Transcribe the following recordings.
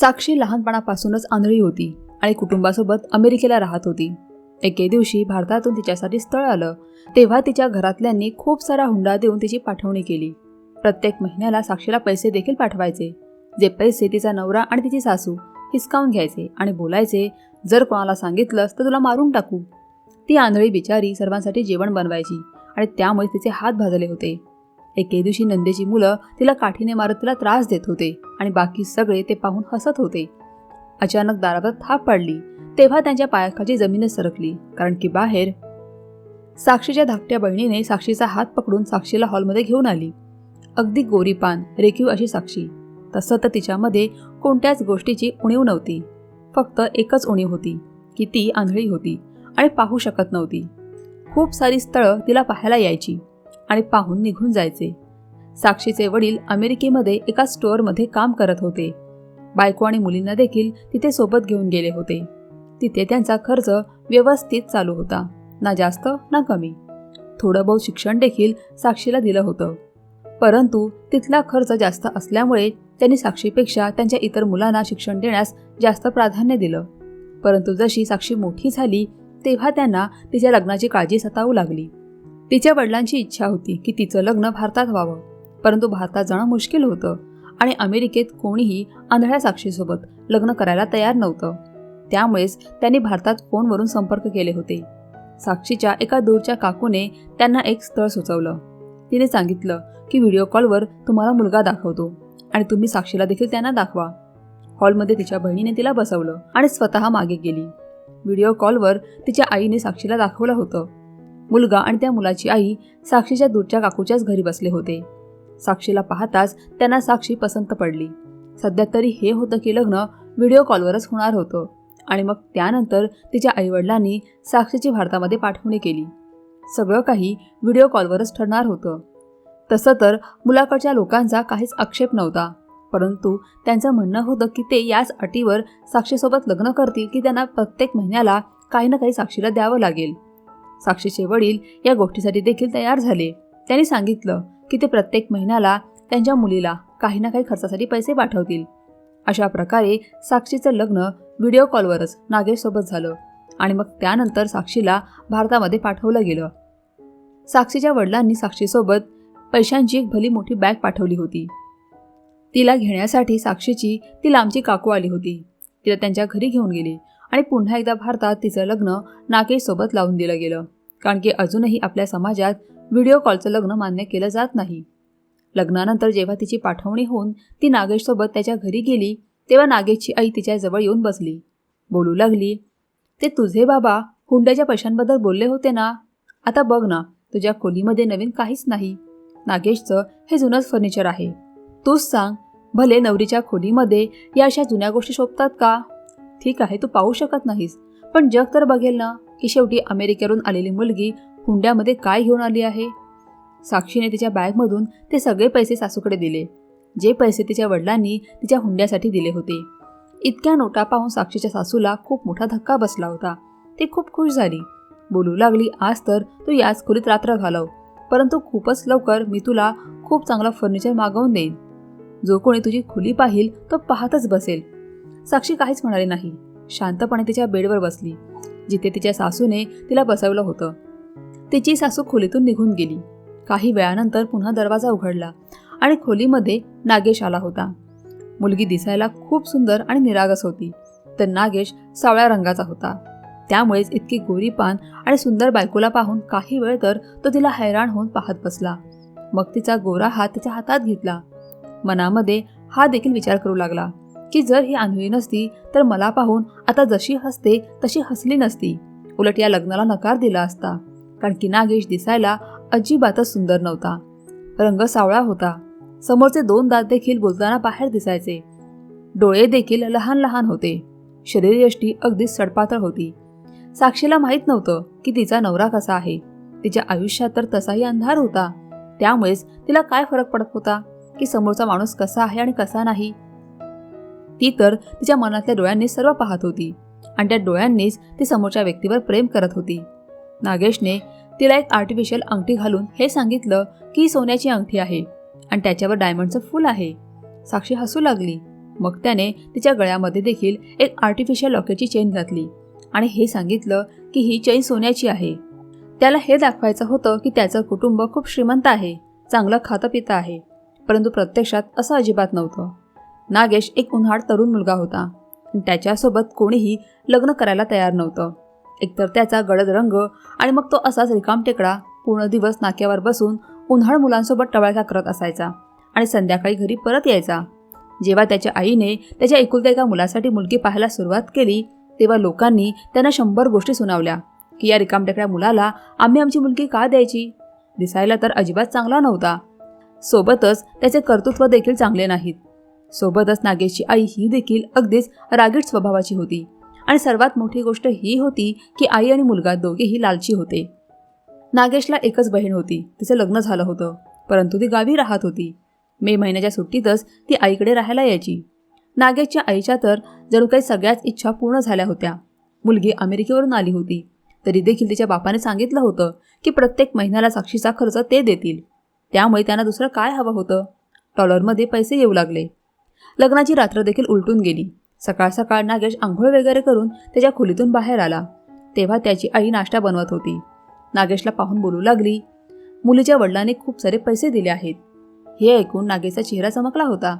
साक्षी लहानपणापासूनच आंधळी होती आणि कुटुंबासोबत अमेरिकेला राहत होती. एके दिवशी भारतातून तिच्यासाठी स्थळ आलं तेव्हा तिच्या घरातल्यांनी खूप सारा हुंडा देऊन तिची पाठवणी केली. प्रत्येक महिन्याला साक्षीला पैसे देखील पाठवायचे जे पैसे तिचा नवरा आणि तिची सासू हिसकावून घ्यायचे आणि बोलायचे जर कोणाला सांगितलंस तर तुला मारून टाकू. ती आंधळी बिचारी सर्वांसाठी जेवण बनवायची आणि त्यामुळे तिचे हात भाजले होते. एके दिवशी नंदेची मुलं तिला काठीने मारत तिला त्रास देत होते आणि बाकी सगळे ते पाहून हसत होते. अचानक दारावर थाप पडली. तेव्हा त्यांच्या पायाखाली जमीनच सरकली कारण की बाहेर साक्षीच्या धाकट्या बहिणीने साक्षीचा हात पकडून साक्षीला हॉलमध्ये घेऊन आली. अगदी गोरीपान रेखीव अशी साक्षी. तसं तर तिच्यामध्ये कोणत्याच गोष्टीची उणीव नव्हती. फक्त एकच उणीव होती की ती आंधळी होती आणि पाहू शकत नव्हती. खूप सारी स्थळं तिला पाहायला यायची. आणि पाहून निघून जायचे. साक्षीचे वडील अमेरिकेमध्ये एका स्टोअरमध्ये काम करत होते. बायको आणि मुलींना देखील तिथे सोबत घेऊन गेले होते. तिथे त्यांचा खर्च व्यवस्थित चालू होता ना जास्त ना कमी. थोडं बहुत शिक्षण देखील साक्षीला दिलं होतं. परंतु तिथला खर्च जास्त असल्यामुळे त्यांनी साक्षीपेक्षा त्यांच्या इतर मुलांना शिक्षण देण्यास जास्त प्राधान्य दिलं. परंतु जशी साक्षी मोठी झाली तेव्हा त्यांना तिच्या लग्नाची काळजी सतावू लागली. तिच्या वडिलांची इच्छा होती की तिचं लग्न भारतात व्हावं. परंतु भारतात जाणं मुश्किल होतं आणि अमेरिकेत कोणीही आंधळ्या साक्षीसोबत लग्न करायला तयार नव्हतं. त्यामुळेच त्यांनी भारतात फोनवरून संपर्क केले होते. साक्षीच्या एका दूरच्या काकूने त्यांना एक स्थळ सुचवलं. तिने सांगितलं की व्हिडिओ कॉलवर तुम्हाला मुलगा दाखवतो आणि तुम्ही साक्षीला देखील त्यांना दाखवा. हॉलमध्ये तिच्या बहिणीने तिला बसवलं आणि स्वतः मागे गेली. व्हिडिओ कॉलवर तिच्या आईने साक्षीला दाखवलं होतं. मुलगा आणि त्या मुलाची आई साक्षीच्या दूरच्या काकूच्याच घरी बसले होते. साक्षीला पाहताच त्यांना साक्षी पसंत पडली. सध्या तरी हे होतं की लग्न व्हिडिओ कॉलवरच होणार होतं आणि मग त्यानंतर तिच्या आईवडिलांनी साक्षीची भारतामध्ये पाठवणी केली. सगळं काही व्हिडिओ कॉलवरच ठरणार होतं. तसं तर मुलाकडच्या लोकांचा काहीच आक्षेप नव्हता परंतु त्यांचं म्हणणं होतं की ते याच अटीवर साक्षीसोबत लग्न करतील की त्यांना प्रत्येक महिन्याला काही ना काही साक्षीला द्यावं लागेल. साक्षीचे वडील या गोष्टीसाठी देखील तयार झाले. त्यांनी सांगितलं की ते प्रत्येक महिन्याला त्यांच्या मुलीला काही ना काही खर्चासाठी पैसे पाठवतील. अशा प्रकारे साक्षीचं लग्न व्हिडिओ कॉलवरच नागेशसोबत झालं आणि मग त्यानंतर साक्षीला भारतामध्ये पाठवलं गेलं. साक्षीच्या वडिलांनी साक्षीसोबत पैशांची एक भली मोठी बॅग पाठवली होती. तिला घेण्यासाठी साक्षीची ती लांबची काकू आली होती. तिला त्यांच्या घरी घेऊन गेली. आणि पुन्हा एकदा भारतात तिचं लग्न नागेशसोबत लावून दिलं गेलं. कारण की अजूनही आपल्या समाजात व्हिडिओ कॉलचं लग्न मान्य केलं जात नाही. लग्नानंतर जेव्हा तिची पाठवणी होऊन ती नागेशसोबत त्याच्या घरी गेली तेव्हा नागेशची आई तिच्याजवळ येऊन बसली. बोलू लागली ते तुझे बाबा हुंड्याच्या पैशांबद्दल बोलले होते ना? आता बघ ना तुझ्या खोलीमध्ये नवीन काहीच नाही. नागेशचं हे जुनंच फर्निचर आहे. तूच सांग भले नवरीच्या खोलीमध्ये या अशा जुन्या गोष्टी शोभतात का? ठीक आहे तू पाहू शकत नाहीस. पण जग तर बघेल ना की शेवटी अमेरिकेवरून आलेली मुलगी हुंड्यामध्ये काय घेऊन आली आहे? साक्षीने तिच्या बॅगमधून ते सगळे पैसे सासूकडे दिले. जे पैसे तिच्या वडिलांनी तिच्या हुंड्यासाठी दिले होते. इतक्या नोटा पाहून साक्षीच्या सासूला खूप मोठा धक्का बसला होता. ती खूप खुश झाली. बोलू लागली आज तर तू याच खोलीत रात्र घालव. परंतु खूपच लवकर मी तुला खूप चांगला फर्निचर मागवून देईन. जो कोणी तुझी खोली पाहिल तो पाहतच बसेल. साक्षी काहीच म्हणाली नाही. शांतपणे तिच्या बेडवर बसली. जिथे तिच्या सासूने तिला बसवलं होतं. तिची सासू खोलीतून निघून गेली. काही वेळानंतर पुन्हा दरवाजा उघडला आणि खोलीमध्ये नागेश आला होता. मुलगी दिसायला खूप सुंदर आणि निरागस होती. तर नागेश सावळ्या रंगाचा होता. त्यामुळेच इतकी गोरी पान आणि सुंदर बायकोला पाहून काही वेळ तर तो तिला हैराण होऊन पाहत बसला. मग तिचा गोरा हात त्याच्या हातात घेतला. मनामध्ये हा देखील विचार करू लागला. की जर ही आंधळी नसती तर मला पाहून आता जशी हसते तशी हसली नसती. उलट या लग्नाला नकार दिला असता. कारण की नागेश दिसायला अजिबातच सुंदर नव्हता. रंग सावळा होता. समोरचे दोन दात देखील बोलताना बाहेर दिसायचे. डोळे देखील लहान लहान होते. शरीरयष्टी अगदीच सडपातळ होती. साक्षीला माहीत नव्हतं की तिचा नवरा कसा आहे. तिच्या आयुष्यात तर तसाही अंधार होता. त्यामुळेच तिला काय फरक पडत होता? की समोरचा माणूस कसा आहे आणि कसा नाही? ती तर तिच्या मनातल्या डोळ्यांनी सर्व पाहत होती. आणि त्या डोळ्यांनीच ती समोरच्या व्यक्तीवर प्रेम करत होती. नागेशने तिला एक आर्टिफिशियल अंगठी घालून हे सांगितलं की ही सोन्याची अंगठी आहे आणि त्याच्यावर डायमंडचं फूल आहे. साक्षी हसू लागली. मग त्याने तिच्या गळ्यामध्ये देखील एक आर्टिफिशियल लॉकेटची चेन घातली आणि हे सांगितलं की ही चेन सोन्याची आहे. त्याला हे दाखवायचं होतं की त्याचं कुटुंब खूप श्रीमंत आहे चांगलं खातं पितं आहे परंतु प्रत्यक्षात असं अजिबात नव्हतं. नागेश एक उन्हाळ तरुण मुलगा होता. त्याच्यासोबत कोणीही लग्न करायला तयार नव्हतं. एकतर त्याचा गडद रंग आणि मग तो असाच रिकामटेकडा पूर्ण दिवस नाक्यावर बसून उन्हाळ मुलांसोबत टवाळका करत असायचा आणि संध्याकाळी घरी परत यायचा. जेव्हा त्याच्या आईने त्याच्या एकुलत्या एका मुलासाठी मुलगी पाहायला सुरुवात केली तेव्हा लोकांनी त्यांना शंभर गोष्टी सुनावल्या की या रिकामटेकड्या मुलाला आम्ही आमची मुलगी का द्यायची? दिसायला तर अजिबात चांगला नव्हता. सोबतच त्याचे कर्तृत्व देखील चांगले नाहीत. सोबतच नागेशची आई ही देखील अगदीच रागीट स्वभावाची होती. आणि सर्वात मोठी गोष्ट ही होती की आई आणि मुलगा दोघेही लालची होते. नागेशला एकच बहीण होती. तिचं लग्न झालं होतं. परंतु ती गावी राहत होती. मे महिन्याच्या सुट्टीतच ती आईकडे राहायला यायची. नागेशच्या आईच्या तर जणू काही सगळ्याच इच्छा पूर्ण झाल्या होत्या. मुलगी अमेरिकेवरून आली होती. तरी देखील तिच्या बापाने सांगितलं होतं की प्रत्येक महिन्याला साक्षीचा खर्च ते देतील. त्यामुळे त्यांना दुसरं काय हवं होतं? डॉलरमध्ये पैसे येऊ लागले. लग्नाची रात्र देखील उलटून गेली. सकाळ सकाळ नागेश आंघोळ वगैरे करून त्याच्या खोलीतून बाहेर आला. तेव्हा त्याची आई नाश्ता बनवत होती. नागेशला पाहून बोलू लागली मुलीच्या वडिलांनी खूप सारे पैसे दिले आहेत. हे ऐकून नागेशचा चेहरा चमकला होता.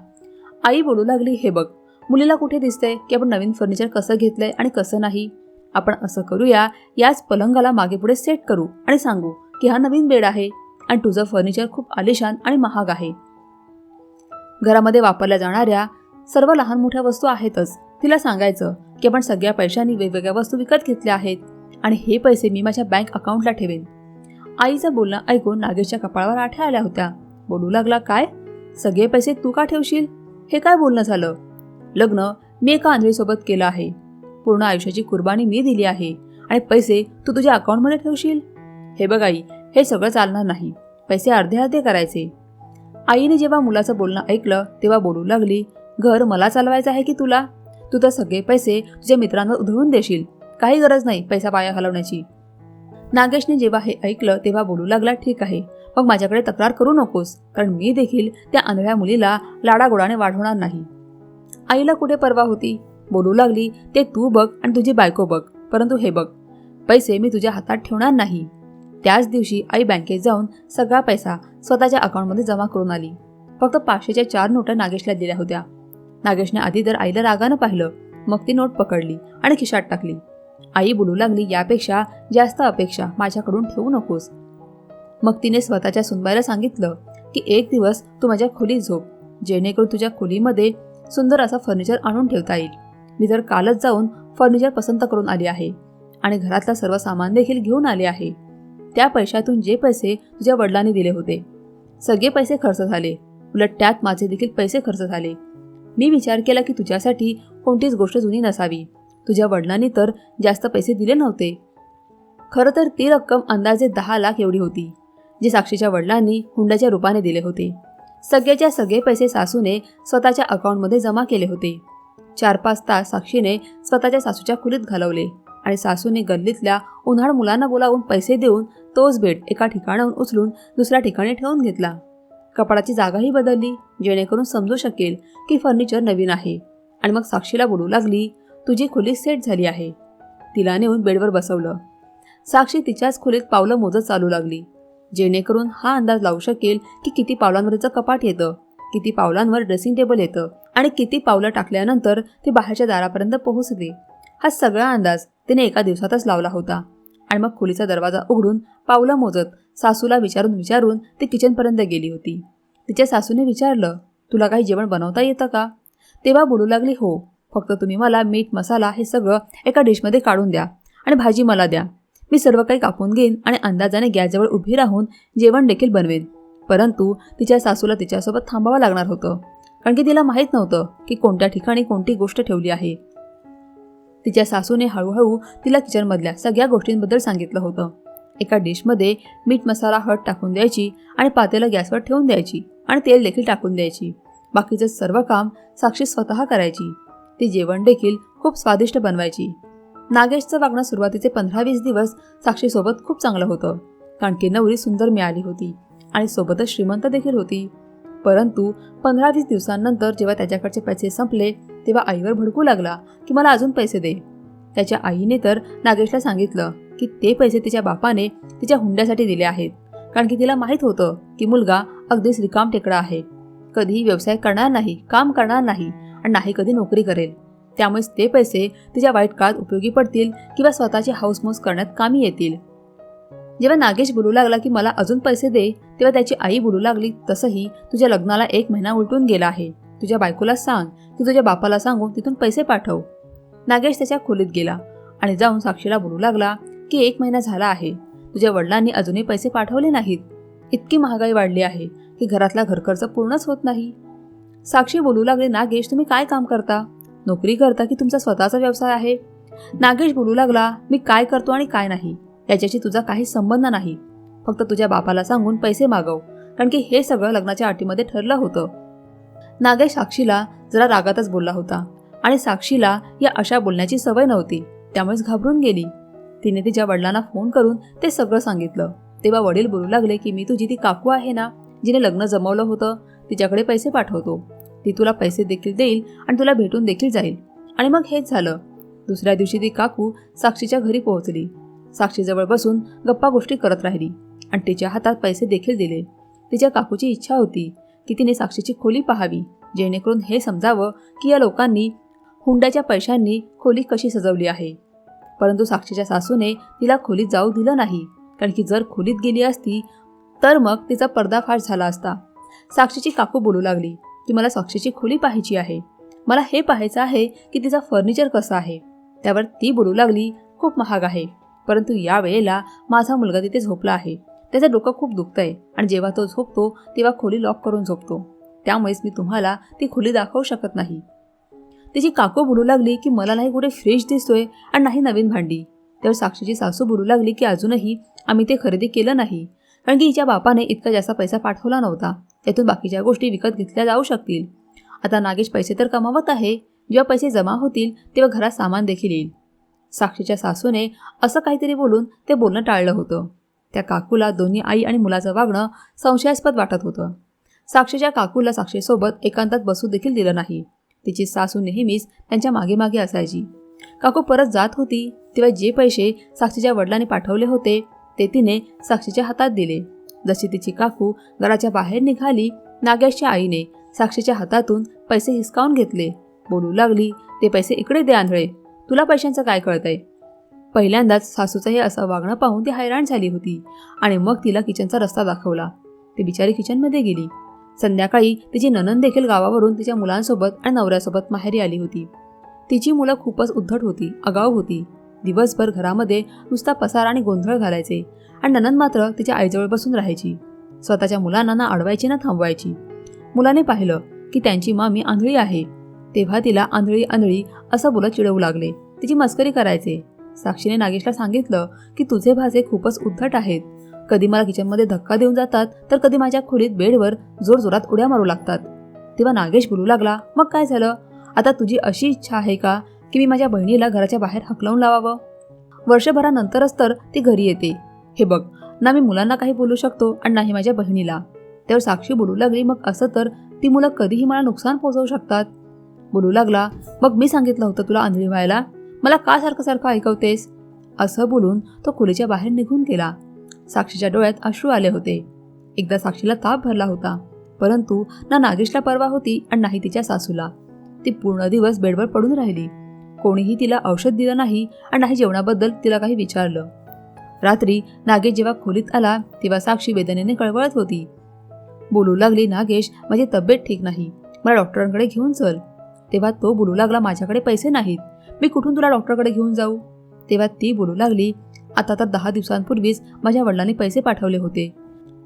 आई बोलू लागली हे बघ मुलीला कुठे दिसतंय? की आपण नवीन फर्निचर कसं घेतलंय आणि कसं नाही? आपण असं करूया याच पलंगाला मागे पुढे सेट करू आणि सांगू की हा नवीन बेड आहे आणि तुझं फर्निचर खूप आलिशान आणि महाग आहे. घरामध्ये वापरल्या जाणाऱ्या सर्व लहान मोठ्या वस्तू आहेतच. तिला सांगायचं की आपण सगळ्या पैशांनी वेगवेगळ्या वस्तू विकत घेतल्या आहेत आणि हे पैसे मी माझ्या बँक अकाउंटला ठेवेन. आईचं बोलणं ऐकून नागेशच्या कपाळावर आठ्या आल्या होत्या. बोलू लागला काय? सगळे पैसे तू का ठेवशील? हे काय बोलणं झालं? लग्न मी एका आंधळीसोबत केलं आहे. पूर्ण आयुष्याची कुर्बानी मी दिली आहे. आणि पैसे तू तुझ्या अकाउंटमध्ये ठेवशील? हे बघ आई हे सगळं चालणार नाही. पैसे अर्धे अर्धे करायचे. आईने जेव्हा मुलाचं बोलणं ऐकलं तेव्हा बोलू लागली घर मला चालवायचं आहे की तुला? तू तर सगळे पैसे तुझ्या मित्रांवर उधळून देशील. काही गरज नाही पैसा पाया घालवण्याची. नागेशने जेव्हा हे ऐकलं तेव्हा बोलू लागला ठीक आहे. मग माझ्याकडे तक्रार करू नकोस कारण मी देखील त्या आंधळ्या मुलीला लाडागोडाने वाढवणार नाही. आईला कुठे परवा होती? बोलू लागली ते तू बघ आणि तुझी बायको बघ परंतु हे बघ. पैसे मी तुझ्या हातात ठेवणार नाही. त्याच दिवशी आई बँकेत जाऊन सगळा पैसा स्वतःच्या अकाउंटमध्ये जमा करून आली. फक्त पाचशेच्या चार नोटा नागेशला दिल्या होत्या. नागेशने आधी तर आईला रागानं पाहिलं मग ती नोट पकडली आणि खिशात टाकली. आई बोलू लागली यापेक्षा जास्त अपेक्षा माझ्याकडून ठेवू नकोस. मग तिने स्वतःच्या सुनबाईला सांगितलं की एक दिवस तू माझ्या खोलीत झोप जेणेकरून तुझ्या खोलीमध्ये सुंदर असा फर्निचर आणून ठेवता येईल. मी तर कालच जाऊन फर्निचर पसंत करून आली आहे आणि घरातलं सर्व सामान देखील घेऊन आले आहे. त्या पैशातून जे पैसे तुझ्या वडिलांनी दिले होते. सगळे पैसे खर्च झाले. उलट त्यात माझे देखील पैसे खर्च झाले. मी विचार केला की तुझ्यासाठी कोणतीच गोष्ट जुनी नसावी. तुझ्या वडिलांनी तर जास्त पैसे दिले नव्हते. खरं तर ती रक्कम अंदाजे दहा लाख एवढी होती जी साक्षीच्या वडिलांनी हुंड्याच्या रूपाने दिले होते. सगळ्याच्या सगळे पैसे सासूने स्वतःच्या अकाउंटमध्ये जमा केले होते. चार पाच तास साक्षीने स्वतःच्या सासूच्या खुलीत घालवले. आणि सासूने गल्लीतल्या उन्हाळ मुलांना बोलावून पैसे देऊन तोच बेड एका ठिकाणाहून उचलून दुसऱ्या ठिकाणी ठेवून घेतला. कपाडाची जागाही बदलली जेणेकरून समजू शकेल की फर्निचर नवीन आहे. आणि मग साक्षीला बोलू लागली तुझी खोली सेट झाली आहे. तिला नेऊन बेडवर बसवलं. साक्षी तिच्याच खोलीत पावलं मोजत चालू लागली. जेणेकरून हा अंदाज लावू शकेल की किती पावलांवरचं कपाट येतं किती पावलांवर ड्रेसिंग टेबल येतं आणि किती पावलं टाकल्यानंतर ती बाहेरच्या दारापर्यंत पोहोचते हा सगळा अंदाज तिने एका दिवसातच लावला होता. आणि मग खोलीचा दरवाजा उघडून पावलं मोजत सासूला विचारून विचारून ती किचनपर्यंत गेली होती. तिच्या सासूने विचारलं तुला काही जेवण बनवता येतं का? तेव्हा बोलू लागली हो फक्त तुम्ही मला मीठ मसाला हे सगळं एका डिशमध्ये काढून द्या आणि भाजी मला द्या. मी सर्व काही कापून घेईन आणि अंदाजाने गॅसजवळ उभी राहून जेवण देखील बनवेन. परंतु तिच्या सासूला तिच्यासोबत थांबावं लागणार होतं कारण की तिला माहीत नव्हतं की कोणत्या ठिकाणी कोणती गोष्ट ठेवली आहे. तिच्या सासूने हळूहळू तिला किचनमधल्या सगळ्या गोष्टींबद्दल सांगितलं होतं. एका डिशमध्ये मीठ मसाला हळद टाकून द्यायची आणि पातेला गॅसवर ठेवून द्यायची आणि तेल देखील टाकून द्यायची. बाकीचं सर्व काम साक्षी स्वतः करायची. ती जेवण देखील खूप स्वादिष्ट बनवायची. नागेशचं वागणं सुरुवातीचे पंधरा वीस दिवस साक्षीसोबत खूप चांगलं होतं. कारण की नवरी सुंदर मिळाली होती आणि सोबतच श्रीमंत देखील होती. परंतु पंधरा वीस दिवसांनंतर जेव्हा त्याच्याकडचे पैसे संपले तेव्हा आईवर भडकू लागला की मला अजून पैसे दे. त्याच्या आईने तर नागेशला सांगितलं की ते पैसे तिच्या बापाने तिच्या हुंड्यासाठी दिले आहेत. कारण की तिला माहीत होतं की मुलगा अगदीच रिकाम टेकडा आहे. कधीही व्यवसाय करणार नाही काम करणार नाही आणि नाही कधी नोकरी करेल. त्यामुळेच ते पैसे तिच्या वाईट काळात उपयोगी पडतील किंवा स्वतःची हाऊसमौस करण्यात कामी येतील. जेव्हा नागेश बोलू लागला की मला अजून पैसे दे तेव्हा त्याची आई बोलू लागली तसंही तुझ्या लग्नाला एक महिना उलटून गेला आहे. तुझ्या बायकोला सांग की तुझ्या बापाला सांगून तिथून पैसे पाठव. नागेश त्याच्या खोलीत गेला आणि जाऊन साक्षीला बोलू लागला की एक महिना झाला आहे. तुझ्या वडिलांनी अजूनही पैसे पाठवले नाहीत. इतकी महागाई वाढली आहे की घरातला घरखर्च पूर्णच होत नाही. साक्षी बोलू लागले नागेश तुम्ही काय काम करता? नोकरी करता की तुमचा स्वतःचा व्यवसाय आहे? नागेश बोलू लागला मी काय करतो आणि काय नाही? याच्याशी तुझा काही संबंध नाही. फक्त तुझ्या बापाला सांगून पैसे मागव. कारण की हे सगळं लग्नाच्या अटीमध्ये ठरलं होतं. नागेश साक्षीला जरा रागातच बोलला होता. आणि साक्षीला या अशा बोलण्याची सवय नव्हती. त्यामुळेच घाबरून गेली. तिने तिच्या वडिलांना फोन करून ते सगळं सांगितलं. तेव्हा वडील बोलू लागले की मी तुझी ती काकू आहे ना? जिने लग्न जमवलं होतं. तिच्याकडे पैसे पाठवतो. ती तुला पैसे देखील देईल आणि तुला भेटून देखील जाईल. आणि मग हेच झालं. दुसऱ्या दिवशी ती काकू साक्षीच्या घरी पोहोचली. साक्षीजवळ बसून गप्पा गोष्टी करत राहिली आणि तिच्या हातात पैसे देखील दिले. तिच्या काकूची इच्छा होती. की तिने साक्षीची खोली पाहावी जेणेकरून हे समजावं की या लोकांनी हुंड्याच्या पैशांनी खोली कशी सजवली आहे. परंतु साक्षीच्या सासूने तिला खोलीत जाऊ दिलं नाही कारण की जर खोलीत गेली असती तर मग तिचा पर्दाफाश झाला असता. साक्षीची काकू बोलू लागली की मला साक्षीची खोली पाहायची आहे. मला हे पाहायचं आहे की तिचा फर्निचर कसं आहे. त्यावर ती बोलू लागली खूप महाग आहे. परंतु या वेळेला माझा मुलगा तिथे झोपला आहे. त्याचं डोकं खूप दुखतंय. आणि जेव्हा तो झोपतो तेव्हा खोली लॉक करून झोपतो. त्यामुळेच मी तुम्हाला ती खोली दाखवू शकत नाही. तिची काकू बोलू लागली की मला नाही कुठे फ्रीज दिसतोय आणि नाही नवीन भांडी. त्यावर साक्षीची सासू बोलू लागली की अजूनही आम्ही ते खरेदी केलं नाही. कारण की हिच्या बापाने इतका जास्त पैसा पाठवला नव्हता. त्यातून बाकीच्या गोष्टी विकत घेतल्या जाऊ शकतील. आता नागेश पैसे तर कमावत आहे. जेव्हा पैसे जमा होतील तेव्हा घरात सामान देखील येईल. साक्षीच्या सासूने असं काहीतरी बोलून ते बोलणं टाळलं होतं. त्या काकूला दोन्ही आई आणि मुलाचं वागणं संशयास्पद वाटत होतं. साक्षीच्या काकूला साक्षीसोबत एकांतात बसू देखील दिलं नाही. तिची सासू नेहमीच त्यांच्या मागे मागे असायची. काकू परत जात होती. तेव्हा जे पैसे साक्षीच्या वडिलांनी पाठवले होते ते तिने साक्षीच्या हातात दिले. जशी तिची काकू घराच्या बाहेर निघाली नागेशच्या आईने साक्षीच्या हातातून पैसे हिसकावून घेतले. बोलू लागली ते पैसे इकडे दे आंधळे. तुला पैशांचं काय कळतंय? पहिल्यांदाच सासूचं हे असं वागणं पाहून ती हैराण झाली होती आणि मग तिला किचनचा रस्ता दाखवला. ती बिचारी किचनमध्ये गेली. संध्याकाळी तिची ननन देखील गावावरून तिच्या मुलांसोबत आणि नवऱ्यासोबत माहेरी आली होती. तिची मुलं खूपच उद्धट होती आगाऊ होती. दिवसभर घरामध्ये नुसता पसार आणि गोंधळ घालायचे आणि ननन मात्र तिच्या आईजवळ बसून राहायची. स्वतःच्या मुलांना ना अडवायची ना थांबवायची. मुलाने पाहिलं की त्यांची मामी आंधळी आहे. तेव्हा तिला आंधळी आंधळी असं बोलत चिडवू लागले. तिची मस्करी करायचे. साक्षीने नागेशला सांगितलं की तुझे भाजे खूपच उद्धट आहेत. कधी मला किचनमध्ये धक्का देऊन जातात तर कधी माझ्या खोलीत बेडवर जोरजोरात उड्या मारू लागतात. तेव्हा नागेश बोलू लागला मग काय झालं? आता तुझी अशी इच्छा आहे का की मी माझ्या बहिणीला घराच्या बाहेर हकलवून लावावं? वर्षभरानंतरच तर ती घरी येते. हे बघ ना मी मुलांना काही बोलू शकतो आणि नाही माझ्या बहिणीला. त्यावर साक्षी बोलू लागली मग असं तर ती मुलं कधीही मला नुकसान पोहोचवू शकतात. बोलू लागला मग मी सांगितलं होतं तुला आंधळी व्हायला मला का सारखं सारखं ऐकवतेस? असं बोलून तो खोलीच्या बाहेर निघून गेला. साक्षीच्या डोळ्यात अश्रू आले होते. एकदा साक्षीला ताप भरला होता. परंतु ना नागेशला परवा होती आणि नाही तिच्या सासूला. ती पूर्ण दिवस बेडवर पडून राहिली. कोणीही तिला औषध दिलं नाही आणि नाही जेवणाबद्दल तिला काही विचारलं. रात्री नागेश जेव्हा खोलीत आला तेव्हा साक्षी वेदनेने कळवळत होती. बोलू लागली नागेश माझी तब्येत ठीक नाही. मला डॉक्टरांकडे घेऊन चल. तेव्हा तो बोलू लागला माझ्याकडे पैसे नाहीत. मी कुठून तुला डॉक्टरकडे घेऊन जाऊ? तेव्हा ती बोलू लागली आता आता दहा दिवसांपूर्वीच माझ्या वडिलांनी पैसे पाठवले होते.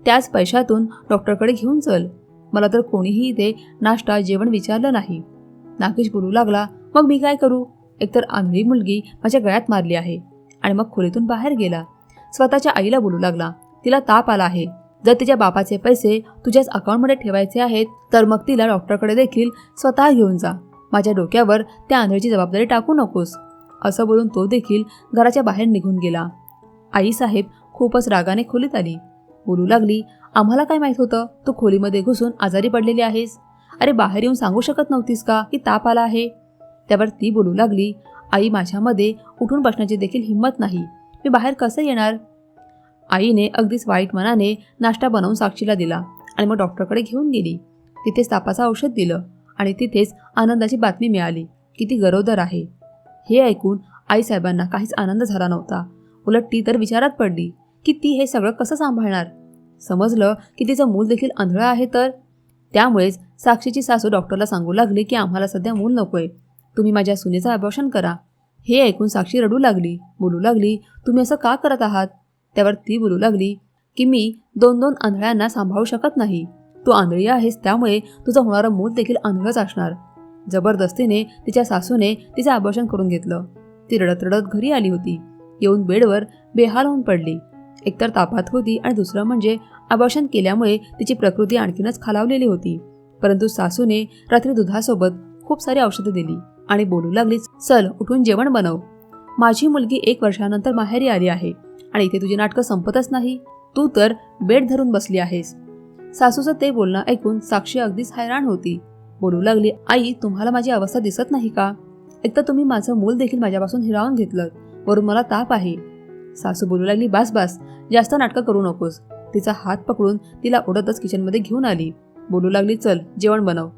त्याच पैशातून डॉक्टरकडे घेऊन चल. मला तर कोणीही इथे नाश्ता जेवण विचारलं नाही. नागेश बोलू लागला मग मी काय करू? एकतर आंधळी मुलगी माझ्या गळ्यात मारली आहे. आणि मग खोलीतून बाहेर गेला. स्वतःच्या आईला बोलू लागला तिला ताप आला आहे. जर तिच्या बापाचे पैसे तुझ्याच अकाउंटमध्ये ठेवायचे आहेत तर मग तिला डॉक्टरकडे देखील स्वतः घेऊन जा. माझ्या डोक्यावर त्या आंधळीची जबाबदारी टाकू नकोस. असं बोलून तो देखील घराच्या बाहेर निघून गेला. आईसाहेब खूपच रागाने खोलीत आली. बोलू लागली आम्हाला काय माहीत होतं? तू खोलीमध्ये घुसून आजारी पडलेली आहेस. अरे बाहेर येऊन सांगू शकत नव्हतीस का की ताप आला आहे? त्यावर ती बोलू लागली आई माझ्यामध्ये उठून बसण्याची देखील हिंमत नाही. मी बाहेर कसं येणार? आईने अगदीच वाईट मनाने नाश्ता बनवून साक्षीला दिला आणि मग डॉक्टरकडे घेऊन गेली. तिथेच तापाचं औषध दिलं. आणि तिथेच आनंदाची बातमी मिळाली की ती गरोदर आहे. हे ऐकून आईसाहेबांना काहीच आनंद झाला नव्हता. उलट ती तर विचारात पडली की ती हे सगळं कसं सांभाळणार? समजलं की तिचं मूल देखील आंधळं आहे तर? त्यामुळेच साक्षीची सासू डॉक्टरला सांगू लागली की आम्हाला सध्या मूल नकोय. तुम्ही माझ्या सुनेचं अबॉर्शन करा. हे ऐकून साक्षी रडू लागली बोलू लागली तुम्ही असं का करत आहात? त्यावर ती बोलू लागली की मी दोन दोन आंधळ्यांना सांभाळू शकत नाही. तू आंधळी आहेस त्यामुळे तुझा होणारा मूल देखील आंधळच असणार. जबरदस्तीने तिच्या सासूने तिचं आभूषण करून घेतलं. ती रडत रडत घरी आली होती. येऊन बेडवर बेहाल होऊन पडली. एकतर तापात होती आणि दुसरं म्हणजे आभूषण केल्यामुळे तिची प्रकृती आणखीनच खालावलेली होती. परंतु सासूने रात्री दुधासोबत खूप सारी औषधं दिली आणि बोलू लागली चल उठून जेवण बनव. माझी मुलगी एक वर्षानंतर माहेरी आली आहे आणि इथे तुझी नाटकं संपतच नाही. तू तर बेड धरून बसली आहेस. सासूचं ते बोलणं ऐकून साक्षी अगदीच हैराण होती. बोलू लागली आई तुम्हाला माझी अवस्था दिसत नाही का? एक तर तुम्ही माझं मूल देखील माझ्यापासून हिरावून घेतलं. वरून मला ताप आहे. सासू बोलू लागली बास बास जास्त नाटकं करू नकोस. तिचा हात पकडून तिला ओढतच किचनमध्ये घेऊन आली. बोलू लागली चल जेवण बनव.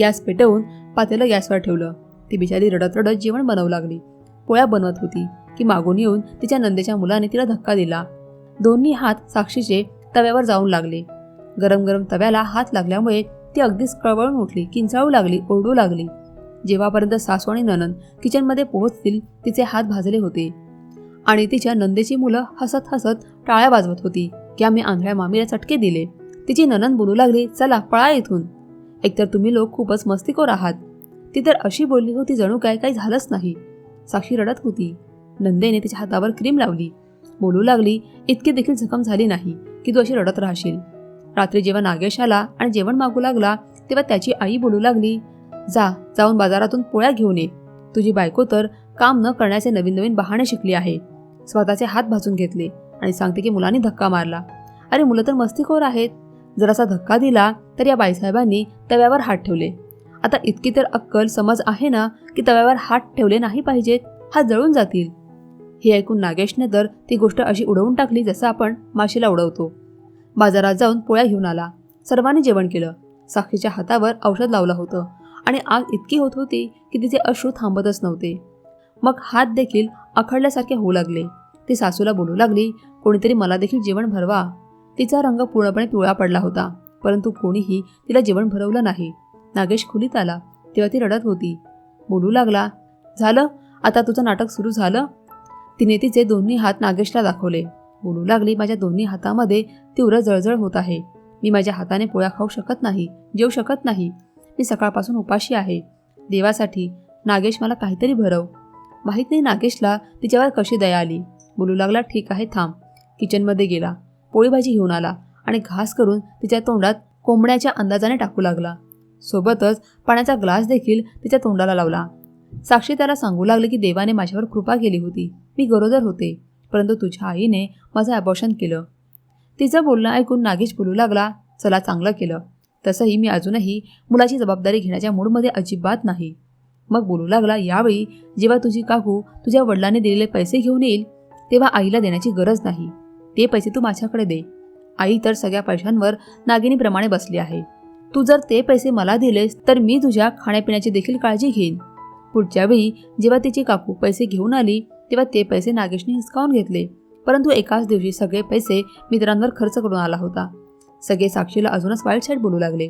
गॅस पेटवून पातेलं गॅसवर ठेवलं. ती बिचारी रडत रडत जेवण बनवू लागली. पोळ्या बनवत होती की मागून येऊन तिच्या नंदेच्या मुलाने तिला धक्का दिला. दोन्ही हात साक्षीचे तव्यावर जाऊन लागले. गरम गरम तव्याला हात लागल्यामुळे ती अगदीच कळवळून उठली किंचाळू लागली ओरडू लागली. जेव्हापर्यंत सासू आणि ननंद किचनमध्ये पोहोचतील तिचे हात भाजले होते. आणि तिच्या नंदेची मुलं हसत हसत टाळ्या वाजवत होती की आम्ही आंधळ्या मामीला चटके दिले. तिची ननंद बोलू लागली चला पळा इथून. एकतर तुम्ही लोक खूपच मस्तीखोर आहात. ती तर अशी बोलली होती जणू काय काही झालंच नाही. साक्षी रडत होती. नंदेने तिच्या हातावर क्रीम लावली. बोलू लागली इतकी देखील जखम झाली नाही की तू अशी रडत राहशील. रात्री जेव्हा नागेश आला आणि जेवण मागू लागला तेव्हा त्याची आई बोलू लागली जा जाऊन बाजारातून पोळ्या घेऊन ये. तुझी बायको तर काम न करण्याचे नवीन नवीन बहाणे शिकली आहे. स्वतःचे हात भाजून घेतले आणि सांगते की मुलांनी धक्का मारला. अरे मुलं तर मस्तीखोर आहेत. जरासा धक्का दिला तर या बाईसाहेबांनी तव्यावर हात ठेवले. आता इतकी तर अक्कल समज आहे ना की तव्यावर हात ठेवले नाही पाहिजेत हात जळून जातील. हे ऐकून नागेशने तर ती गोष्ट अशी उडवून टाकली जसं आपण माशीला उडवतो. बाजारात जाऊन पोळ्या घेऊन आला. सर्वांनी जेवण केलं. साक्षीच्या हातावर औषध लावलं होतं आणि आग इतकी होत होती की तिचे अश्रू थांबतच नव्हते. मग हात देखील अखडल्यासारखे होऊ लागले. ती सासूला बोलू लागली कोणीतरी मला देखील जेवण भरवा. तिचा रंग पूर्णपणे पिवळा पडला होता परंतु कोणीही तिला जेवण भरवलं नाही. नागेश खुलीत आला. तेव्हा ती रडत होती. बोलू लागला झालं? आता तुझं नाटक सुरू झालं? तिने तिचे दोन्ही हात नागेशला दाखवले. बोलू लागली माझ्या दोन्ही हातामध्ये तीव्र जळजळ होत आहे. मी माझ्या हाताने पोळ्या खाऊ शकत नाही जेवू शकत नाही. मी सकाळपासून उपाशी आहे. देवासाठी नागेश मला काहीतरी भरव. माहीत नाही नागेशला तिच्यावर कशी दया आली. बोलू लागला ठीक आहे थांब. किचनमध्ये गेला. पोळी भाजी घेऊन आला आणि घास करून तिच्या तोंडात कोंबड्याच्या अंदाजाने टाकू लागला. सोबतच पाण्याचा ग्लास देखील तिच्या तोंडाला लावला. साक्षी त्याला सांगू लागले की देवाने माझ्यावर कृपा केली होती. मी गरोदर होते. परंतु तुझ्या आईने माझं अबॉर्शन केलं. तिचं बोलणं ऐकून नागेश बोलू लागला चला चांगलं केलं. तसंही मी अजूनही मुलाची जबाबदारी घेण्याच्या मूडमध्ये अजिबात नाही. मग बोलू लागला यावेळी जेव्हा तुझी काकू तुझ्या वडिलांनी दिलेले पैसे घेऊन येईल तेव्हा आईला देण्याची गरज नाही. ते पैसे तू माझ्याकडे दे. आई तर सगळ्या पैशांवर नागिनीप्रमाणे बसली आहे. तू जर ते पैसे मला दिलेस तर मी तुझ्या खाण्यापिण्याची देखील काळजी घेईन. पुढच्या वेळी जेव्हा तिची काकू पैसे घेऊन आली तेव्हा ते पैसे नागेशने हिसकावून घेतले. परंतु एकाच दिवशी सगळे पैसे मित्रांवर खर्च करून आला होता. सगळे साक्षीला अजूनच वाईट साईड बोलू लागले.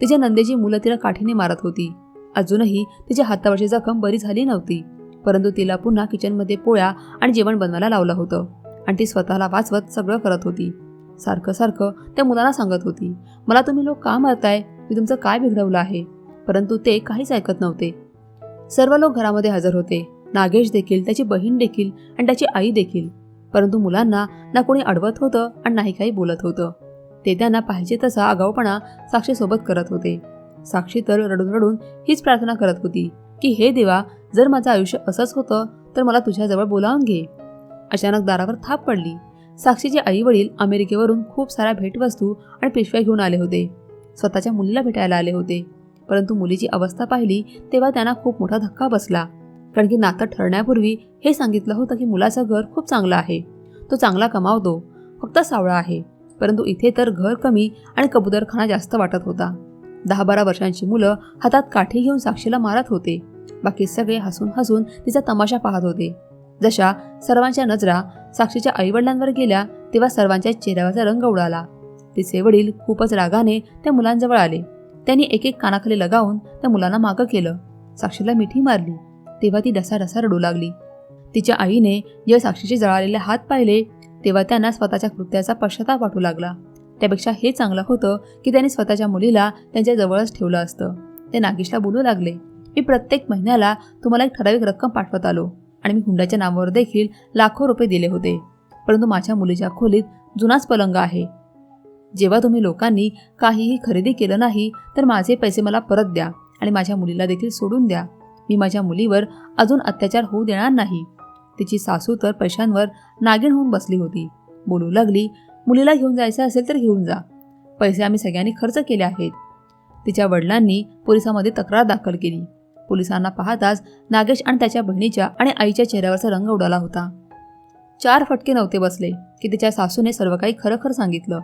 तिच्या नंदेची मुलं तिला काठीने मारत होती. अजूनही तिच्या हातावरची जखम बरी झाली नव्हती. परंतु तिला पुन्हा किचनमध्ये पोळ्या आणि जेवण बनवायला लावलं होतं. आणि ती स्वतःला वाचवत सगळं करत होती. सारखं सारखं त्या मुलांना सांगत होती मला तुम्ही लोक का मारताय? मी तुमचं काय बिघडवलं आहे? परंतु ते काहीच ऐकत नव्हते. सर्व लोक घरामध्ये हजर होते. नागेश देखील त्याची बहीण देखील आणि त्याची आई देखील. परंतु मुलांना ना कोणी अडवत होतं आणि नाही काही बोलत होतं. ते त्यांना पाहिजे तसा आगाऊपणा साक्षीसोबत करत होते. साक्षी तर रडून रडून हीच प्रार्थना करत होती की हे देवा जर माझं आयुष्य असंच होतं तर मला तुझ्याजवळ बोलावून घे. अचानक दारावर थाप पडली. साक्षीचे आई वडील अमेरिकेवरून खूप साऱ्या भेटवस्तू आणि पिशव्या घेऊन आले होते. स्वतःच्या मुलीला भेटायला आले होते. परंतु मुलीची अवस्था पाहिली तेव्हा त्यांना खूप मोठा धक्का बसला. कारण की नातं ठरण्यापूर्वी हे सांगितलं होतं की मुलाचं घर खूप चांगलं आहे. तो चांगला कमावतो फक्त सावळा आहे. परंतु इथे तर घर कमी आणि कबुतरखाना जास्त वाटत होता. दहा बारा वर्षांची मुलं हातात काठी घेऊन साक्षीला मारत होते. बाकी सगळे हसून हसून तिचा तमाशा पाहत होते. जशा सर्वांच्या नजरा साक्षीच्या आईवडिलांवर गेल्या तेव्हा सर्वांच्या चेहऱ्यावरचा रंग उडाला. तिचे वडील खूपच रागाने त्या मुलांजवळ आले. त्यांनी एक एक कानाखाली लगावून त्या मुलांना मागं केलं. साक्षीला मिठी मारली. तेव्हा ती डसा रडू लागली. तिच्या आईने जेव्हा साक्षीचे जळालेले हात पाहिले तेव्हा त्यांना स्वतःच्या कृत्याचा पश्चाताप वाटू लागला. त्यापेक्षा हे चांगलं होतं की त्यांनी स्वतःच्या मुलीला त्यांच्या जवळच ठेवलं असतं. ते नागेशला बोलू लागले मी प्रत्येक महिन्याला तुम्हाला एक ठराविक रक्कम पाठवत आलो आणि मी हुंडाच्या नावावर देखील लाखो रुपये दिले होते. परंतु माझ्या मुलीच्या खोलीत जुनाच पलंग आहे. जेव्हा तुम्ही लोकांनी काहीही खरेदी केलं नाही तर माझे पैसे मला परत द्या आणि माझ्या मुलीला देखील सोडून द्या. मी माझ्या मुलीवर अजून अत्याचार होऊ देणार नाही. तिची सासू तर पैशांवर नागिण होऊन बसली होती. बोलू लागली मुलीला घेऊन जायचं असेल तर घेऊन जा. पैसे आम्ही सगळ्यांनी खर्च केले आहेत. तिच्या वडिलांनी पोलिसांमध्ये तक्रार दाखल केली. पोलिसांना पाहताच नागेश आणि त्याच्या बहिणीच्या आणि आईच्या चेहऱ्यावरचा रंग उडाला होता. चार फटके नव्हते बसले की तिच्या सासूने सर्व काही खरखर सांगितलं.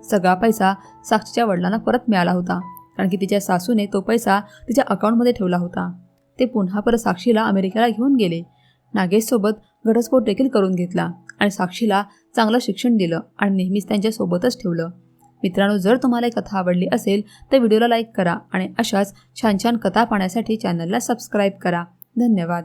सगळा पैसा साक्षीच्या वडिलांना परत मिळाला होता कारण की तिच्या सासूने तो पैसा तिच्या अकाउंटमध्ये ठेवला होता. ते पुन्हा परत साक्षीला अमेरिकेला घेऊन गेले. नागेशसोबत घटस्फोट देखील करून घेतला आणि साक्षीला चांगलं शिक्षण दिलं आणि नेहमीच त्यांच्यासोबतच ठेवलं. मित्रांनो जर तुम्हाला ही कथा आवडली असेल तर व्हिडिओला लाईक करा आणि अशाच छान छान कथा पाहण्यासाठी चॅनलला सबस्क्राईब करा. धन्यवाद.